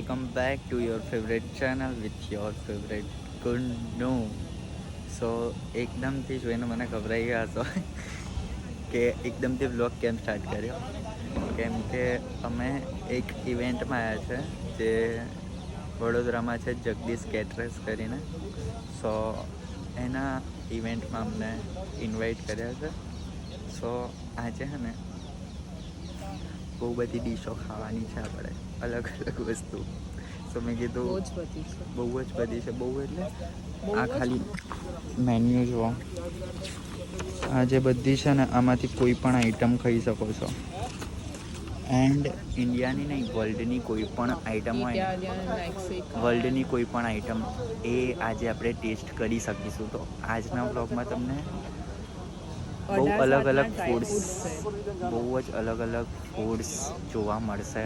Welcome back to your favourite channel with your favourite Gunnu so એકદમથી જોઈને મને ગભરાઈ ગયા છો કે એકદમથી બ્લોગ કેમ સ્ટાર્ટ કર્યો? કેમ કે અમે એક ઇવેન્ટમાં આવ્યા છે જે વડોદરામાં છે જગદીશ કેટરસ કરીને. સો એના ઇવેન્ટમાં અમને ઇન્વાઇટ કર્યા છે. સો આજે છે ને બહુ બધી ડીશો ખાવાની છે આપણે. અલગ અલગ વસ્તુ. તો મેં કીધું બહુ જ બધી છે. બહુ એટલે આ ખાલી મેન્યુ જુઓ. આ જે બધી છે ને આમાંથી કોઈ પણ આઈટમ ખાઈ શકો છો. એન્ડ ઇન્ડિયાની નહીં વર્લ્ડની કોઈ પણ આઈટમ હોય વર્લ્ડની કોઈ પણ આઈટમ એ આજે આપણે ટેસ્ટ કરી શકીશું. તો આજના બ્લોગમાં તમને બહુ અલગ અલગ ફૂડ્સ બહુ જ અલગ અલગ ફૂડ્સ જોવા મળશે.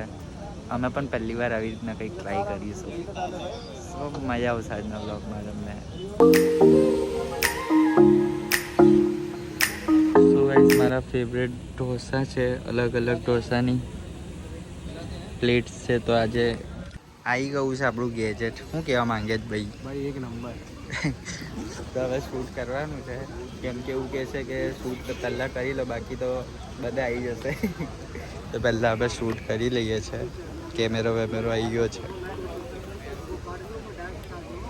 અમે પણ પહેલી વાર આવી રીતના કંઈક ટ્રાય કરીશું. સો મજા આવશે આજના બ્લોગમાં તમને. સો ગાઈઝ મારા ફેવરેટ ઢોસા છે અલગ અલગ ઢોસાની પ્લેટ્સ છે. તો આજે આવી ગયું છે આપણું ગેજેટ શું કહેવા માંગે છે ભાઈ? ભાઈ એક નંબર તો હવે શૂટ કરવાનું છે. કેમ કે એવું કહે છે કે શૂટ પહેલાં કરી લો બાકી તો બધા આવી જશે. તો પહેલાં આપણે શૂટ કરી લઈએ છે. કેમેરો વેમેરો આવી ગયો છે.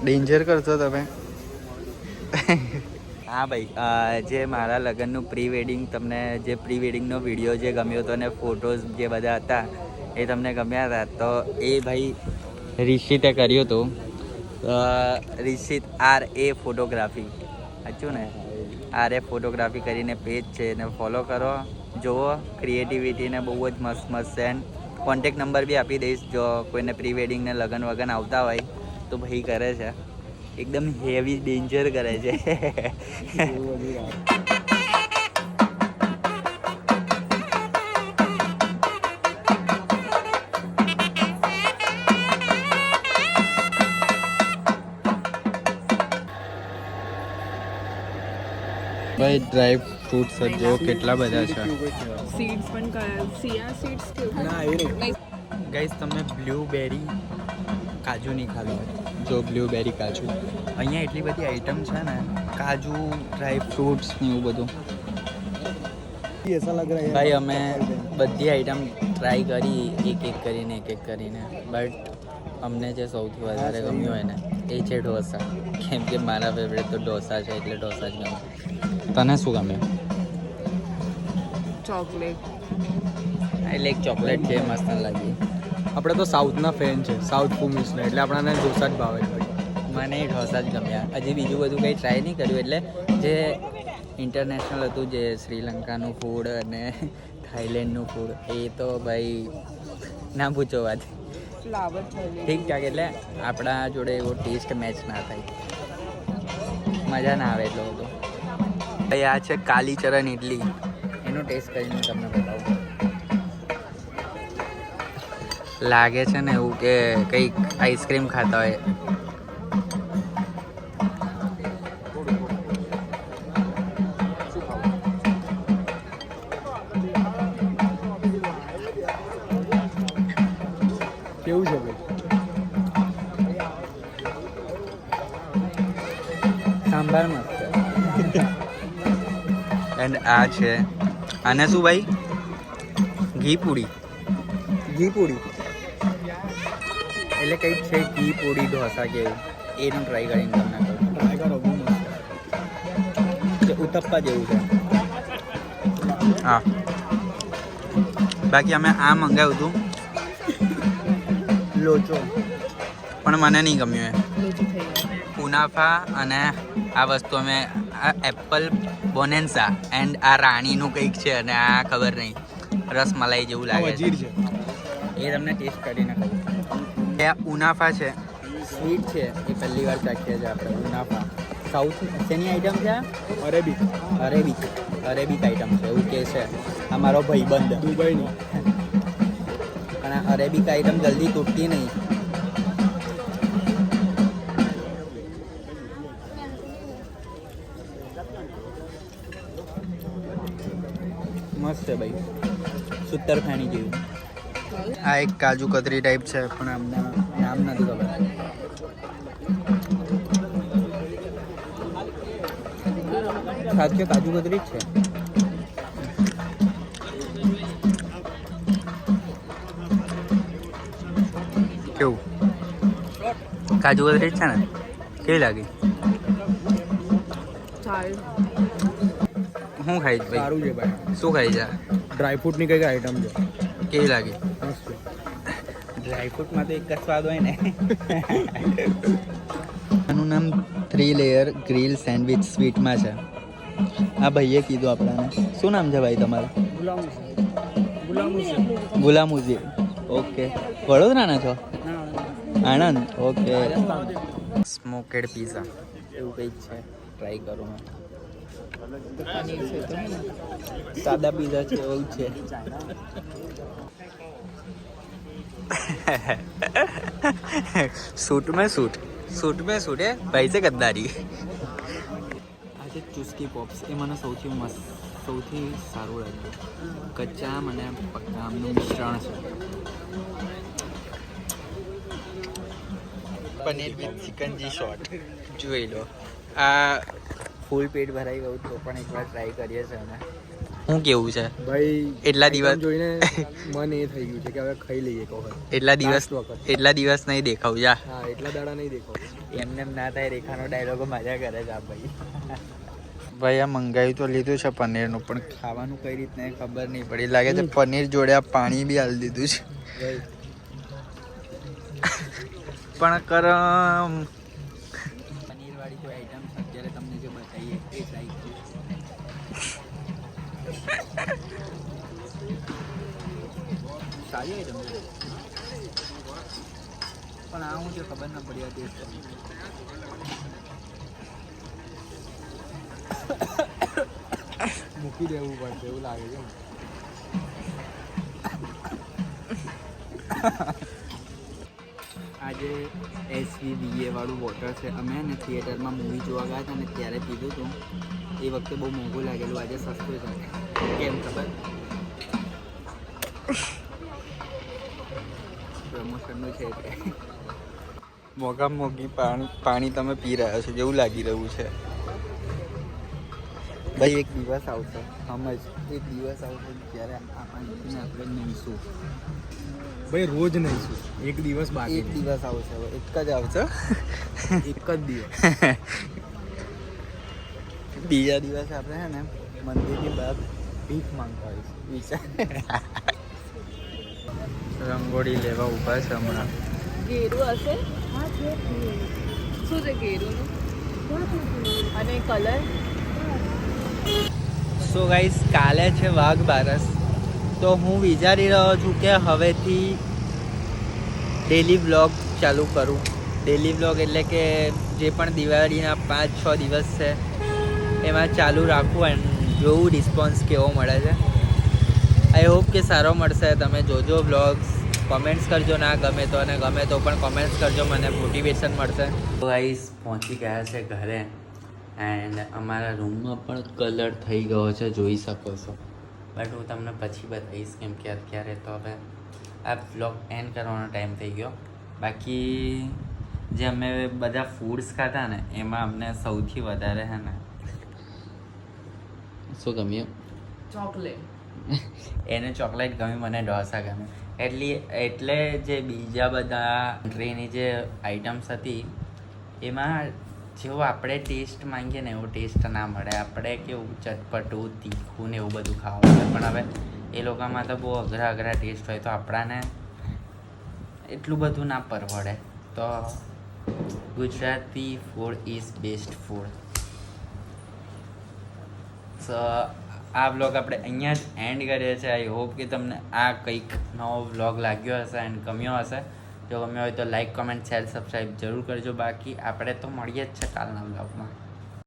ડેન્જર કરશો તમે? હા ભાઈ જે મારા લગ્નનું પ્રી વેડિંગ તમને જે પ્રી વેડિંગનો વીડિયો જે ગમ્યો હતો અને ફોટોઝ જે બધા હતા એ તમને ગમ્યા હતા તો એ ભાઈ રિષિતે કર્યું હતું. અ, રિષિત આર એ ફોટોગ્રાફી. સાચું ને? આર એ ફોટોગ્રાફી કરીને પેજ છે એને ફોલો કરો. જુઓ ક્રિએટિવિટીને બહુ જ મસ્ત મસ્ત છે. કોન્ટેક નંબર બી આપી દઈશ જો કોઈને પ્રી વેડિંગને લગન વગન આવતા હોય તો ભાઈ કરે છે. એકદમ હેવી ડેન્જર કરે છે. ભાઈ ડ્રાય ફ્રૂટ્સ જો કેટલા બધા છે? સીડ્સ પણ સિયા સીડ્સ કેવું? ગાઈસ તમે બ્લ્યુબેરી કાજુ નહીં ખાવી જો બ્લ્યુબેરી કાજુ. અહીંયા એટલી બધી આઈટમ છે ને કાજુ ડ્રાય ફ્રૂટ્સ ને એવું બધું. ભાઈ અમે બધી આઈટમ ટ્રાય કરી એક એક કરીને એક એક કરીને. બટ અમને જે સૌથી વધારે ગમ્યું હોય ને એ છે ઢોસા. કેમ કે મારા ફેવરેટ તો ઢોસા છે એટલે ઢોસા જ ગમે તને શું ગમે? ચોકલેટ. એટલે એક ચોકલેટ છે મસ્ત લાગી. આપણે તો સાઉથના ફેન છે સાઉથ ફૂમીસના એટલે આપણને ઢોસા જ ભાવે. છે મને એ ઢોસા જ ગમ્યા. હજી બીજું બધું કંઈ ટ્રાય નહીં કર્યું એટલે જે ઇન્ટરનેશનલ હતું જે શ્રીલંકાનું ફૂડ અને થાઈલેન્ડનું ફૂડ એ તો ભાઈ ના પૂછો વાત. ફ્લાવર ઠીક ઠાક એટલે આપણા જોડે એવો ટેસ્ટ મેચ ના થાય. મજા ના આવે એટલો બધો. ભાઈ આ છે કાલી ચરણ ઇડલી એનો ટેસ્ટ કરીને તમને બતાવું. લાગે છે ને એવું કે કંઈક આઈસ્ક્રીમ ખાતા હોય. આ છે. આને શું ભાઈ? ઘી પૂરી. ઘી પૂરી. એટલે કંઈક છે ઘી પૂરી ઢોસા કે એવું. એનું ટ્રાય કરીને તમને કહું. ટ્રાય કરો બહુ મસ્ત. જે ઉતપ્પા જેવું છે. હા. બાકી અમે આ મંગાવ્યું હતું. લોચો. પણ મને નહીં ગમ્યું એ. પુનાફા અને આ વસ્તુ અમે આ એપલ બોનેન્સા એન્ડ આ રાણીનું કંઈક છે અને આ ખબર નહીં. રસમલાઈ જેવું લાગે છે. એ તમને ટેસ્ટ કરીને કહું એ આ ઉનાફા છે. સ્વીટ છે. એ પહેલી વાર ચાખીએ છીએ આપણે ઉનાફા. સાઉથ શેની આઈટમ છે? અરેબિક અરેબિક અરેબિક આઈટમ છે. એવું કે છે. આ મારો ભાઈબંધ. દુબઈનો. પણ આ અરેબિક આઈટમ જલ્દી તૂટતી નહીં. મસ્ત છે ભાઈ. સૂતર ફેણી જેવું. આ એક કાજુ કતરી ટાઈપ છે પણ આમના નામ નથી ખબર. સાચે કાજુ કતરી જ છે. કેવું? કાજુ કતરી જ છે ને? કેવી લાગી? શું ખાઈ છે સારું છે ભાઈ. શું ખાઈ છે? ડ્રાયફ્રૂટની કંઈક આઈટમ છે. કેવી લાગી? મસ્ત. છે. ડ્રાયફ્રૂટમાં તો એક જ સ્વાદ હોય ને. આનું નામ થ્રી લેયર ગ્રીલ સેન્ડવિચ સ્વીટમાં છે. આ ભાઈએ કીધું આપણાને. શું નામ છે ભાઈ તમારું? ગુલામુઝી ઓકે વડોદરાના છો? આણંદ. ઓકે સ્મોકેડ પીઝા એવું કંઈક છે. ટ્રાય કરું. ને? સાદા પીઝા છે એવું છે. સૂટ મેં સૂટ. સૂટ મેં સૂટ એ ભાઈ છે ગદ્દારી. આ છે ચુસ્કી પોપ્સ એ મને સૌથી મસ્ત સૌથી સારું લાગ્યું. કચ્ચા મને આમનું મિશ્રણ છે. પનીર વિથ ચિકન જી શોટ. જોઈ લો. આ ફૂલ પેટ ભરાઈ ગયું તો પણ એકવાર ટ્રાય કરીએ છે અમે. શું કેવું છે? ભાઈ એટલા દિવસ- જોઈને મન એ થઈ ગયું છે કે હવે ખાઈ લઈએ એક વખત. એટલા દિવસ વખત. એટલા દિવસ નહીં દેખાવ જા. હા એટલા દાડા નહીં દેખાવ. એમને એમ ના થાય રેખાનો ડાયલોગો મજા કરે છે આ ભાઈ. ભાઈ આ મંગાવ્યું તો લીધું છે પનીરનું પણ ખાવાનું કઈ રીતના ખબર નહીં પડી. લાગે છે પનીર જોડે આ પાણી બી હાલી દીધું છે. પણ કરમ સારી હોય તમને પણ આ હું જે ખબર ના પડી ટેસ્ટ મૂકી દેવું પડશે એવું લાગે છે આજે એસવીવીએ વાળું વોટર છે. અમે ને થિયેટરમાં મૂવી જોવા ગયા હતા ને ત્યારે પીધું હતું એ વખતે બહુ મોંઘું લાગેલું, આજે સસ્તું છે. કેમ ખબર? પ્રમોશનનું છે એટલે મોગા મોગી પાણી પાણી તમે પી રહ્યા છો જેવું લાગી રહ્યું છે. ભાઈ એક દિવસ આવશે. સમજ એક દિવસ આવશે ત્યારે આ પાણી આપણે નહીશું ભાઈ રોજ નહીશું એક દિવસ બાકી એક દિવસ આવશે એક જ આવશે? એક જ દિવસ. બીજા દિવસે આપણે છે ને મંદિરની બહાર ભીખ માંગતા હોઈશું. વિચાર. રંગોળી લેવા ઊભા છે હમણાં. ઘેરું હશે? શું છે ગેરુંનું અને કલર સો ગાઈસ કાલે છે વાઘ બારસ. તો હું વિચારી રહ્યો છું કે હવેથી ડેલી વ્લોગ ચાલુ કરું. ડેલી વ્લોગ એટલે કે જે પણ દિવાળીના પાંચ છ દિવસ છે એમાં ચાલુ રાખવું એન્ડ જોવું રિસ્પોન્સ કેવો મળે છે. આઈ હોપ કે સારો મળશે. તમે જોજો વ્લોગ્સ કોમેન્ટ્સ કરજો ના ગમે તો અને ગમે તો પણ કોમેન્ટ્સ કરજો. મને મોટિવેશન મળશે. તો ગાઈસ પહોંચી ગયા છે ઘરે. એન્ડ અમારા રૂમમાં પણ કલર થઈ ગયો છે જોઈ શકો છો. બટ હું તમને પછી બતાવીશ કેમ કે અત્યારે તો હવે આ બ્લોગ એન્ડ કરવાનો ટાઈમ થઈ ગયો. બાકી જે અમે બધા ફૂડ્સ ખાધા ને એમાં અમને સૌથી વધારે છે ને? શું ગમ્યું? ચોકલેટ એને ચોકલેટ ગમી મને ઢોસા ગમે એટલી, એટલે જે બીજા બધા કન્ટ્રીની જે આઇટમ્સ હતી, એમાં જેવો આપણે ટેસ્ટ માંગીએ ને એવો ટેસ્ટ ના મળે. આપણે કેવું ચટપટું, તીખું ને એવું બધું ખાવા મળે પણ હવે એ લોકોમાં તો બહુ અઘરા અઘરા ટેસ્ટ હોય તો આપણાને એટલું બધું ના પરવડે. તો Gujarati food is best food so આ વ્લોગ આપણે અહીંયા જ એન્ડ કરીએ છીએ. આઈ હોપ કે તમને આ કંઈક નવો વ્લોગ લાગ્યો હશે એન્ડ ગમ્યો હશે. જો ગમ્યો હોય તો લાઈક કોમેન્ટ શેર સબસ્ક્રાઈબ જરૂર કરજો. બાકી આપણે તો મળીએ જ છે કાલના વ્લોગમાં